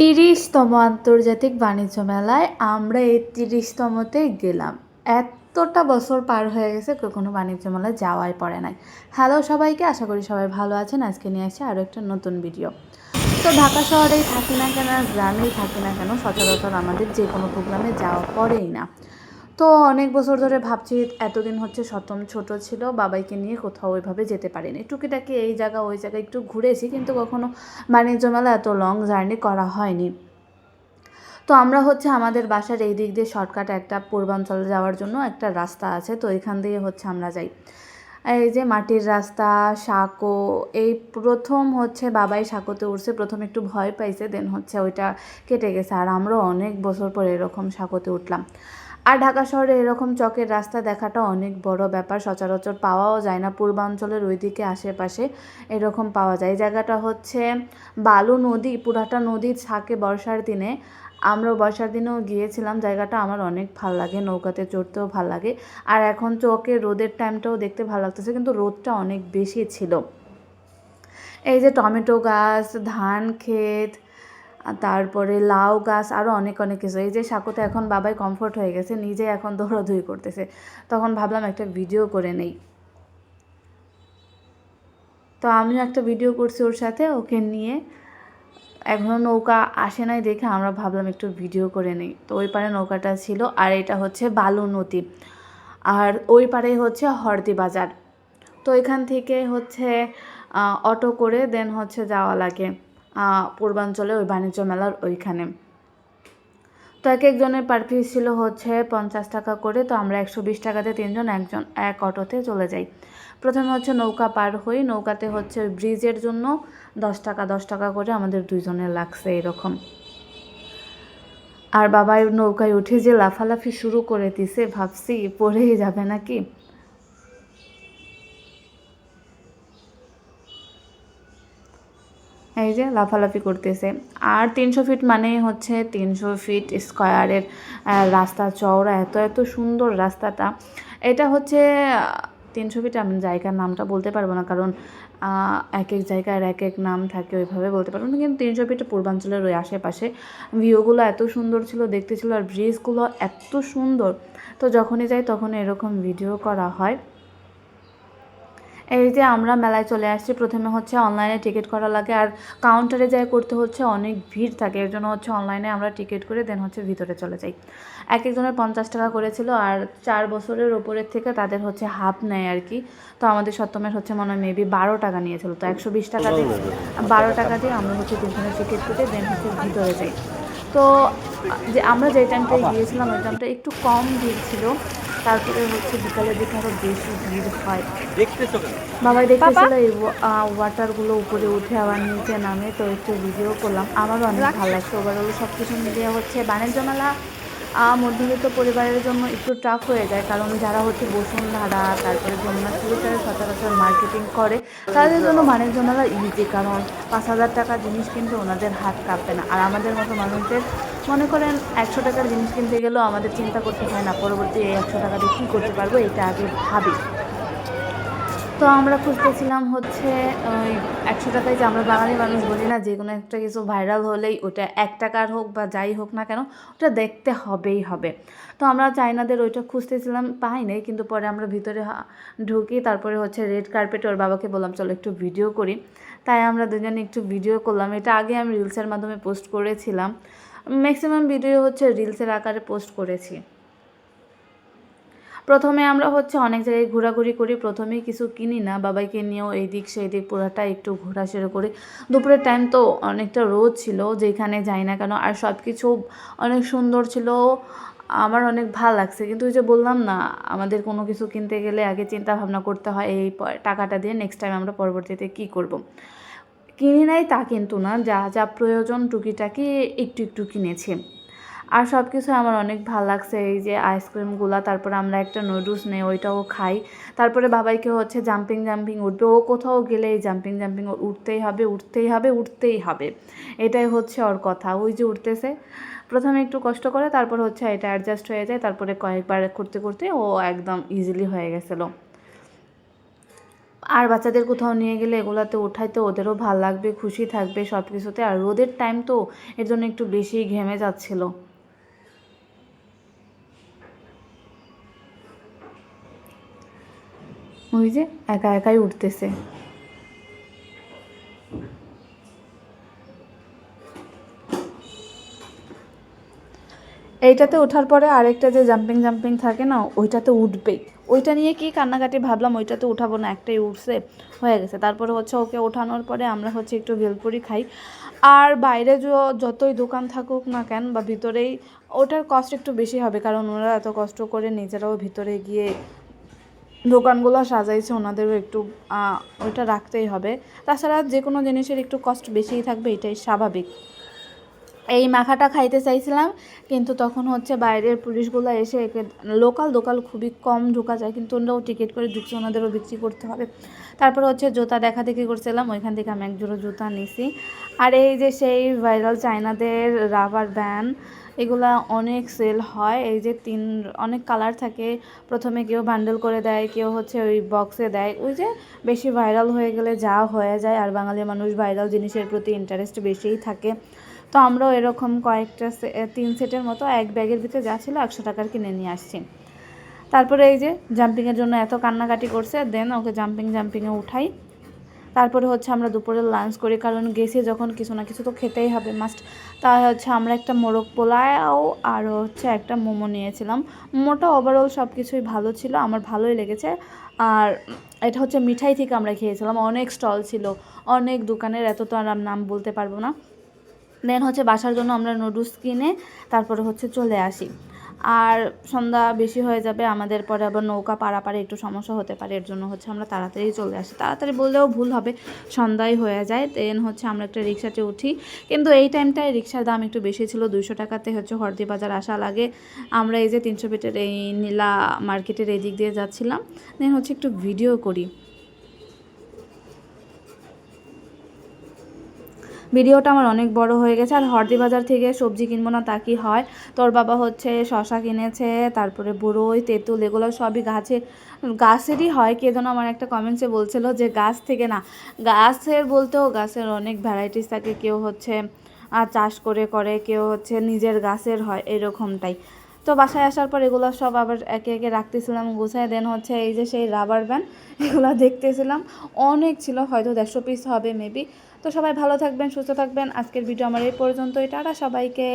তিরিশতম আন্তর্জাতিক বাণিজ্য মেলায় আমরা এই তিরিশতমতে গেলাম। এতটা বছর পার হয়ে গেছে কোনো বাণিজ্য মেলায় যাওয়াই পড়ে নাই। হ্যালো সবাইকে, আশা করি সবাই ভালো আছেন। আজকে নিয়ে আসছি আরও একটা নতুন ভিডিও। তো ঢাকা শহরেই থাকি না কেন গ্রামেই থাকি না কেন, সচরাচর আমাদের যে কোনো প্রোগ্রামে যাওয়া পড়েই না। তো অনেক বছর ধরে ভাবছি এতদিন হচ্ছে সতম ছোট ছিল, বাবাইকে নিয়ে কোথাও ওইভাবে যেতে পারিনি। টুকিটাকি এই জায়গা, ওই জায়গায় একটু ঘুরেছি কিন্তু কখনো বাণিজ্য মেলা এত লং জার্নি করা হয়নি। তো আমরা হচ্ছে আমাদের বাসার এই দিক দিয়ে শর্টকাট একটা পূর্বাঞ্চলে যাওয়ার জন্য একটা রাস্তা আছে, তো এখান দিয়ে হচ্ছে আমরা যাই। এই যে মাটির রাস্তা, সাঁকো, এই প্রথম হচ্ছে বাবাই সাঁকোতে উঠছে প্রথম একটু ভয় পাইছে দেন হচ্ছে ওইটা কেটে গেছে। আর আমরাও অনেক বছর পরে এরকম সাঁকোতে উঠলাম। আর ঢাকা শহরে এরকম চকের রাস্তা দেখাটা অনেক বড় ব্যাপার। সচরাচর পাওয়াও যায় না। পূর্বাঞ্চলের ওইদিকে আশেপাশে এরকম পাওয়া যায়। জায়গাটা হচ্ছে বালু নদী, পুরাটা নদী থাকে বর্ষার দিনে। আমরা বর্ষার দিনেও গিয়েছিলাম। জায়গাটা আমার অনেক ভালো লাগে। নৌকাতে চড়তেও ভালো লাগে। আর এখন চকে রোদের টাইমটাও দেখতে ভালো লাগতেছে। কিন্তু রোদটা অনেক বেশি ছিল। এই যে টমেটো গাছ, ধান, ক্ষেত তারপরে লাউ গাছ আরও অনেক অনেক কিছু। এই যে সাঁকোতে এখন বাবাই কমফোর্ট হয়ে গেছে নিজে এখন দৌড়াদৌড়ি করতেছে। তখন ভাবলাম একটা ভিডিও করে নেই। তো আমিও একটা ভিডিও করছি ওর সাথে, ওকে নিয়ে। এখনও নৌকা আসে নাই দেখে আমরা ভাবলাম একটু ভিডিও করে নেই। তো ওই পারে নৌকাটা ছিল, আর এটা হচ্ছে বালু নদী। আর ওই পারে হচ্ছে হরদি বাজার। তো এখান থেকে হচ্ছে অটো করে দেন হচ্ছে যাওয়া লাগে। পূর্বাঞ্চলে ওই বাণিজ্য মেলার ওইখানে। তো এক একজনের পার পিস ছিল হচ্ছে পঞ্চাশ টাকা করে, তো আমরা একশো বিশ টাকাতে তিনজন, একজন, এক অটোতে চলে যাই। প্রথমে হচ্ছে নৌকা পার হই, নৌকাতে হচ্ছে ব্রিজের জন্য দশ টাকা দশ টাকা করে আমাদের দুইজনের লাগছে এরকম। আর বাবাই নৌকায় উঠে যে লাফালাফি শুরু করে দিছে, ভাবছি পড়েই যাবে নাকি? এই যে লাফালাফি করতেছে। আর তিনশো ফিট মানে হচ্ছে তিনশো ফিট স্কোয়ারের রাস্তা, চওড়া, এত এত সুন্দর রাস্তাটা। এটা হচ্ছে তিনশো ফিট আমি জায়গার নামটা বলতে পারব না, কারণ এক এক জায়গার এক এক নাম থাকে, ওইভাবে বলতে পারব না। কিন্তু তিনশো ফিট পূর্বাঞ্চলের ওই আশেপাশে ভিউগুলো এত সুন্দর ছিল, দেখতে ছিল, আর ব্রিজগুলো এত সুন্দর। তো যখনই যাই তখন এরকম ভিডিও করা হয়। এই যে আমরা মেলায় চলে আসছি, প্রথমে হচ্ছে অনলাইনে টিকিট করা লাগে আর কাউন্টারে যাই করতে হচ্ছে অনেক ভিড় থাকে এর জন্য হচ্ছে অনলাইনে আমরা টিকিট করে দেন হচ্ছে ভিতরে চলে যাই। এক একজনের পঞ্চাশ টাকা করেছিল আর চার বছরের ওপরের থেকে তাদের হচ্ছে হাফ নেয় আর কি। তো আমাদের সপ্তমের হচ্ছে মনে হয় মেবি বারো টাকা নিয়েছিল, তো একশো বিশ টাকা দিয়ে বারো টাকা দিয়ে আমরা হচ্ছে তিনজনের টিকিট কেটে দেন হচ্ছে ভিতরে যাই। তো যে আমরা যে টাইমটায় গিয়েছিলাম, ওই টাইমটা একটু কম ভিড় ছিল তারপরে হচ্ছে বিকালের দিকে আরও বেশি ভিড় হয়। দেখতেছো কেন? দেখতেছিল এই ওয়াটারগুলো উপরে উঠে আবার নিচে নামে তো একটু ভিডিও করলাম। আমারও অনেক ভালো লাগছে ওভারঅল সব কিছু মিলিয়ে হচ্ছে বাণিজ্য মেলা মধ্যবিত্ত পরিবারের জন্য একটু টাফ হয়ে যায় কারণ যারা হচ্ছে বসুন্ধরা তারপরে যমুনা ফিউচারে সচরাচর মার্কেটিং করে তাদের জন্য বাণিজ্য মেলা ইজি কারণ পাঁচ হাজার টাকার জিনিস কিন্তু ওনাদের হাত কাঁপবে না। আর আমাদের মতো মানুষদের মনে করেন একশো টাকার জিনিস কিনতে গেলেও আমাদের চিন্তা করতে হয় না, পরবর্তী এই একশো টাকা দিয়ে কী করতে পারব এটা আগে ভাবি। তো আমরা খুঁজতেছিলাম হচ্ছে ওই একশো টাকায় যে আমরা বাঙালি মানুষ বলি না যে কোনো একটা কিছু ভাইরাল হলেই ওটা এক টাকার হোক বা যাই হোক না কেন, ওটা দেখতে হবেই হবে। তো আমরা চাইনাদের ওইটা খুঁজতেছিলাম, পাই নাই, কিন্তু পরে আমরা ভিতরে ঢুকি, তারপরে হচ্ছে রেড কার্পেটে ওর বাবাকে বললাম, চলো একটু ভিডিও করি। তাই আমরা দুজনে একটু ভিডিও করলাম। এটা আগে আমি রিলসের মাধ্যমে পোস্ট করেছিলাম। ম্যাক্সিমাম ভিডিও হচ্ছে রিলসের আকারে পোস্ট করেছি। প্রথমে আমরা হচ্ছে অনেক জায়গায় ঘোরাঘুরি করি, প্রথমেই কিছু কিনি না, বাবাইকে নিয়েও এই দিক সেই দিক পুরাটা একটু ঘোরা শুরু করি। দুপুরের টাইম তো অনেকটা রোদ ছিল, যেখানে যাই না কেন, আর সব কিছু অনেক সুন্দর ছিল, আমার অনেক ভালো লাগছে। কিন্তু ওই যে বললাম না, আমাদের কোনো কিছু কিনতে গেলে আগে চিন্তা ভাবনা করতে হয়, এই টাকাটা দিয়ে নেক্সট টাইম আমরা পরবর্তীতে কী করব। কিনি নেয় তা কিন্তু না, যা যা প্রয়োজন টুকিটাকি একটু একটু কিনেছে। আর সব কিছু আমার অনেক ভালো লাগছে, এই যে আইসক্রিমগুলো তারপরে আমরা একটা নুডলস নেই, ওইটাও খাই। তারপরে বাবাইকে হচ্ছে জাম্পিং জাম্পিং উঠবে, ও কোথাও গেলে এই জাম্পিং জাম্পিং উঠতেই হবে উঠতেই হবে উঠতেই হবে। এটাই হচ্ছে ওর কথা, ওই যে উঠতেছে। প্রথমে একটু কষ্ট করে, তারপর হচ্ছে এটা অ্যাডজাস্ট হয়ে যায়, তারপরে কয়েকবার করতে করতে ও একদম ইজিলি হয়ে গেছিল। আর বাচ্চাদের কোথাও নিয়ে গেলে এগুলাতে উঠাইতে ওদেরও ভালো লাগবে, খুশি থাকবে সব কিছুতে আর রোদের টাইম তো এর জন্য একটু বেশি ঘেমে যাচ্ছিল। ওই যে একা একাই উঠতেছে। এইটাতে ওঠার পরে আরেকটা যে জাম্পিং জাম্পিং থাকে না, ওইটাতে উঠবেই। ওইটা নিয়ে কি কান্নাকাটি ভাবলাম, ওইটাতে উঠাবো না, একটাই উঠছে, হয়ে গেছে। তারপরে হচ্ছে ওকে ওঠানোর পরে আমরা হচ্ছে একটু ভেলপুরি খাই। আর বাইরে যতই দোকান থাকুক না কেন, বা ভিতরেই, ওটার কষ্ট একটু বেশি হবে, কারণ ওরা এত কষ্ট করে নিজেরাও ভিতরে গিয়ে দোকানগুলো সাজাইছে, ওনাদেরও একটু ওইটা রাখতেই হবে। তাছাড়া যে কোনো জিনিসের একটু কষ্ট বেশিই থাকবে, এটাই স্বাভাবিক। এই মাখাটা খাইতে চাইছিলাম, কিন্তু তখন হচ্ছে বাইরের পুলিশগুলো এসে একে লোকাল দোকান খুবই কম ঢোকা যায়, কিন্তু ওনারাও টিকিট করে ঢুকছে, ওনাদেরও বিক্রি করতে হবে। তারপর হচ্ছে জুতা দেখা দেখি করছিলাম, ওইখান থেকে আমি এক জোড়া জুতা নিছি। আর এই যে সেই ভাইরাল চায়নাদের রাবার ব্যান্ড, এগুলা অনেক সেল হয়, এই যে তিন, অনেক কালার থাকে। প্রথমে কেউ বান্ডেল করে দেয়, কেউ হচ্ছে ওই বক্সে দেয়। ওই যে বেশি ভাইরাল হয়ে গেলে যা হয়ে যায়, আর বাঙালি মানুষ ভাইরাল জিনিসের প্রতি ইন্টারেস্ট বেশিই থাকে। তো আমরাও এরকম কয়েকটা তিন সেটের মতো এক ব্যাগের ভিতরে যা ছিল একশো টাকার কিনে নিয়ে আসছি। তারপরে এই যে জাম্পিংয়ের জন্য এত কান্নাকাটি করছে, দেন ওকে জাম্পিং জাম্পিংয়ে উঠাই। তারপরে হচ্ছে আমরা দুপুরে লাঞ্চ করি, কারণ গেছি যখন কিছু না কিছু তো খেতেই হবে মাস্ট তাই হচ্ছে আমরা একটা মোরগ পোলাও আর হচ্ছে একটা মোমো নিয়েছিলাম। মোমোটা ওভারঅল সব কিছুই ভালো ছিল, আমার ভালোই লেগেছে। আর এটা হচ্ছে মিঠাই থেকে আমরা খেয়েছিলাম, অনেক স্টল ছিল, অনেক দোকানের, এত তো আর নাম বলতে পারব না। দেন হচ্ছে বাসার জন্য আমরা নুডলস কিনে তারপরে হচ্ছে চলে আসি। আর সন্ধ্যা বেশি হয়ে যাবে, আমাদের পরে আবার নৌকা পারাপারে একটু সমস্যা হতে পারে, এর জন্য হচ্ছে আমরা তাড়াতাড়ি চলে আসি। তাড়াতাড়ি বললেও ভুল হবে সন্ধ্যায় হয়ে যায়। দেন হচ্ছে আমরা একটা রিক্সাতে উঠি। কিন্তু এই টাইমটায় রিক্সার দাম একটু বেশি ছিল, দুইশো টাকাতে হচ্ছে হরদি বাজার আসা লাগে। আমরা এই যে তিনশো পেটের এই নীলা মার্কেটের এই দিক দিয়ে যাচ্ছিলাম। দেন হচ্ছে একটু ভিডিও করি। ভিডিওটা আমার অনেক বড় হয়ে গেছে। আর হরদি বাজার থেকে সবজি কিনবো না তা কি হয়? তোর বাবা হচ্ছে শশা কিনেছে, তারপরে বড়ই, তেঁতুল, এগুলো সবই গাছে, গাছেরই হয়। কে যেন আমার একটা কমেন্টসে বলছিল যে, গাছ থেকে না, গাছের বলতেও গাছের অনেক ভ্যারাইটিস থাকে। কেউ হচ্ছে চাষ করে করে, কেউ হচ্ছে নিজের গাছের হয়, এরকমটাই। তো বাসায় আসার পর এগুলো সব আবার একে একে রাখতেছিলাম, গুছায়। দেন হচ্ছে এই যে সেই রাবার ব্যান্ড এগুলো দেখতেছিলাম। অনেক ছিল, হয়তো দেড়শো পিস হবে মেবি তো সবাই ভালো থাকবেন সুস্থ থাকবেন। আজকের ভিডিও আমার এই পর্যন্তই। টাটা সবাইকে।